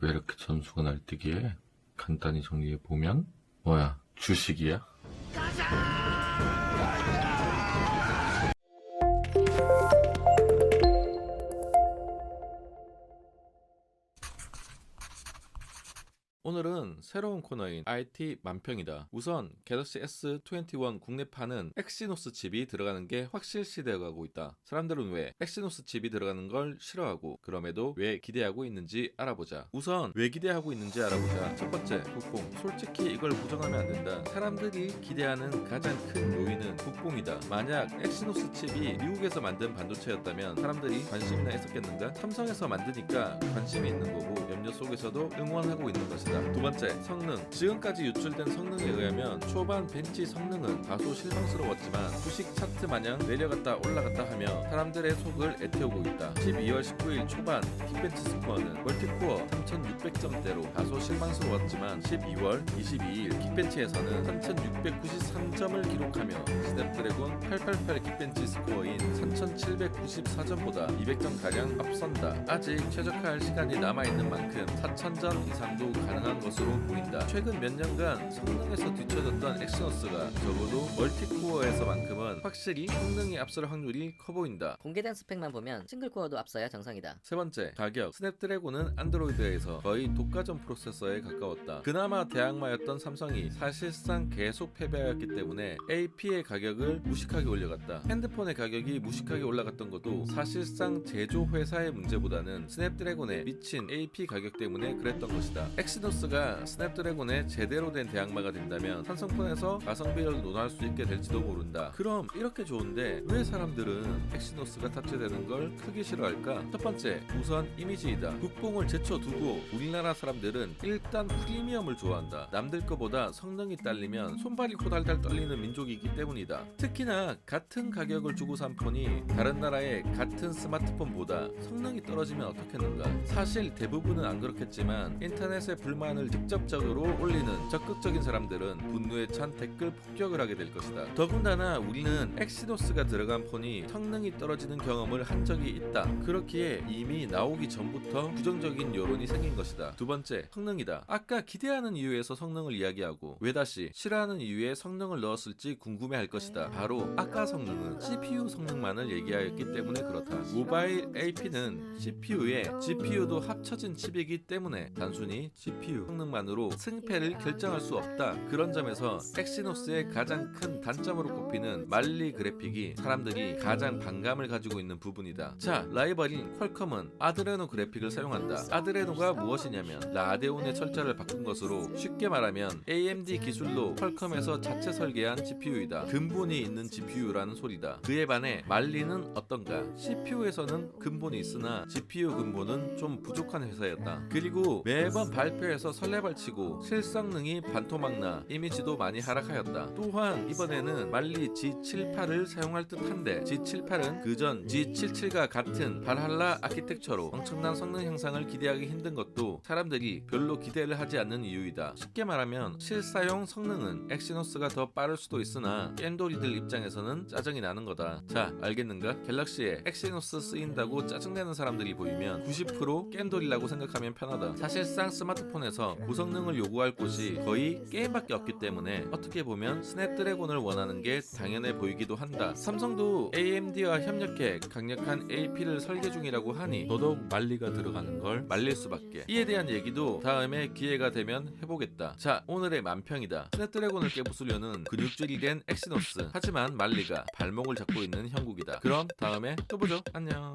왜 이렇게 점수가 날뛰기에? 간단히 정리해 보면 뭐야 주식이야? 오늘은 새로운 코너인 IT 만평이다. 우선 갤럭시 S21 국내판은 엑시노스 칩이 들어가는 게 확실시 되어가고 있다. 사람들은 왜 엑시노스 칩이 들어가는 걸 싫어하고 그럼에도 왜 기대하고 있는지 알아보자. 우선 왜 기대하고 있는지 알아보자. 첫 번째, 국뽕. 솔직히 이걸 부정하면 안 된다. 사람들이 기대하는 가장 큰 요인은 국뽕이다. 만약 엑시노스 칩이 미국에서 만든 반도체였다면 사람들이 관심이나 했었겠는가? 삼성에서 만드니까 관심이 있는 거고 염려 속에서도 응원하고 있는 것이다. 두 번째, 성능. 지금까지 유출된 성능에 의하면 초반 벤치 성능은 다소 실망스러웠지만 주식 차트 마냥 내려갔다 올라갔다 하며 사람들의 속을 애태우고 있다. 12월 19일 초반 킥벤치 스코어는 멀티코어 3600점대로 다소 실망스러웠지만 12월 22일 킥벤치에서는 3693점을 기록하며 스냅드래곤 888 킥벤치 스코어인 3794점보다 200점가량 앞선다. 아직 최적화할 시간이 남아있는 만큼 4000점 이상도 가능 한 것으로 보인다. 최근 몇 년간 성능에서 뒤처졌던 엑시너스가 적어도 멀티코어에서만큼은 확실히 성능이 앞설 확률이 커 보인다. 공개된 스펙만 보면 싱글코어도 앞서야 정상이다. 세 번째, 가격. 스냅드래곤은 안드로이드에서 거의 독과점 프로세서에 가까웠다. 그나마 대항마였던 삼성이 사실상 계속 패배하였기 때문에 AP의 가격을 무식하게 올려갔다. 핸드폰의 가격이 무식하게 올라갔던 것도 사실상 제조 회사의 문제보다는 스냅드래곤의 미친 AP 가격 때문에 그랬던 것이다. 엑시노스 가 스냅드래곤의 제대로 된 대항마가 된다면 삼성폰에서 가성비를 논할 수 있게 될지도 모른다. 그럼 이렇게 좋은데 왜 사람들은 엑시노스가 탑재되는 걸 크게 싫어할까? 첫 번째, 우선 이미지이다. 국뽕을 제쳐두고 우리나라 사람들은 일단 프리미엄을 좋아한다. 남들 거보다 성능이 딸리면 손발이 코달달 떨리는 민족이기 때문이다. 특히나 같은 가격을 주고 산 폰이 다른 나라의 같은 스마트폰보다 성능이 떨어지면 어떻겠는가? 사실 대부분은 안 그렇겠지만 인터넷에 불만 을 직접적으로 올리는 적극적인 사람들은 분노에 찬 댓글 폭격을 하게 될 것이다. 더군다나 우리는 엑시노스가 들어간 폰이 성능이 떨어지는 경험을 한 적이 있다. 그렇기에 이미 나오기 전부터 부정적인 여론이 생긴 것이다. 두 번째, 성능이다. 아까 기대하는 이유에서 성능을 이야기하고 왜 다시 싫어하는 이유에 성능을 넣었을지 궁금해할 것이다. 바로 아까 성능은 CPU 성능만을 얘기하였기 때문에 그렇다. 모바일 AP는 CPU에 GPU도 합쳐진 칩이기 때문에 단순히 GPU 성능만으로 승패를 결정할 수 없다. 그런 점에서 엑시노스의 가장 큰 단점으로 꼽히는 말리 그래픽이 사람들이 가장 반감을 가지고 있는 부분이다. 자, 라이벌인 퀄컴은 아드레노 그래픽을 사용한다. 아드레노가 무엇이냐면 라데온의 철자를 바꾼 것으로 쉽게 말하면 AMD 기술로 퀄컴에서 자체 설계한 GPU이다. 근본이 있는 GPU라는 소리다. 그에 반해 말리는 어떤가? CPU에서는 근본이 있으나 GPU 근본은 좀 부족한 회사였다. 그리고 매번 발표 해서 설레발 치고 실성능이 반토막나 이미지도 많이 하락하였다. 또한 이번에는 말리 G78을 사용할 듯한데 G78은 그전 G77과 같은 발할라 아키텍처로 엄청난 성능 향상을 기대하기 힘든 것도 사람들이 별로 기대를 하지 않는 이유이다. 쉽게 말하면 실사용 성능은 엑시노스가 더 빠를 수도 있으나 깬돌이들 입장에서는 짜증이 나는 거다. 자, 알겠는가? 갤럭시에 엑시노스 쓰인다고 짜증내는 사람들이 보이면 90% 깬돌이라고 생각하면 편하다. 사실상 스마트폰 에서 고성능을 요구할 곳이 거의 게임밖에 없기 때문에 어떻게 보면 스냅드래곤을 원하는 게 당연해 보이기도 한다. 삼성도 AMD와 협력해 강력한 AP를 설계 중이라고 하니 더더욱 말리가 들어가는 걸 말릴 수밖에. 이에 대한 얘기도 다음에 기회가 되면 해보겠다. 자, 오늘의 만평이다. 스냅드래곤을 깨부수려는 근육질이 된 엑시노스. 하지만 말리가 발목을 잡고 있는 형국이다. 그럼 다음에 또 보죠. 안녕.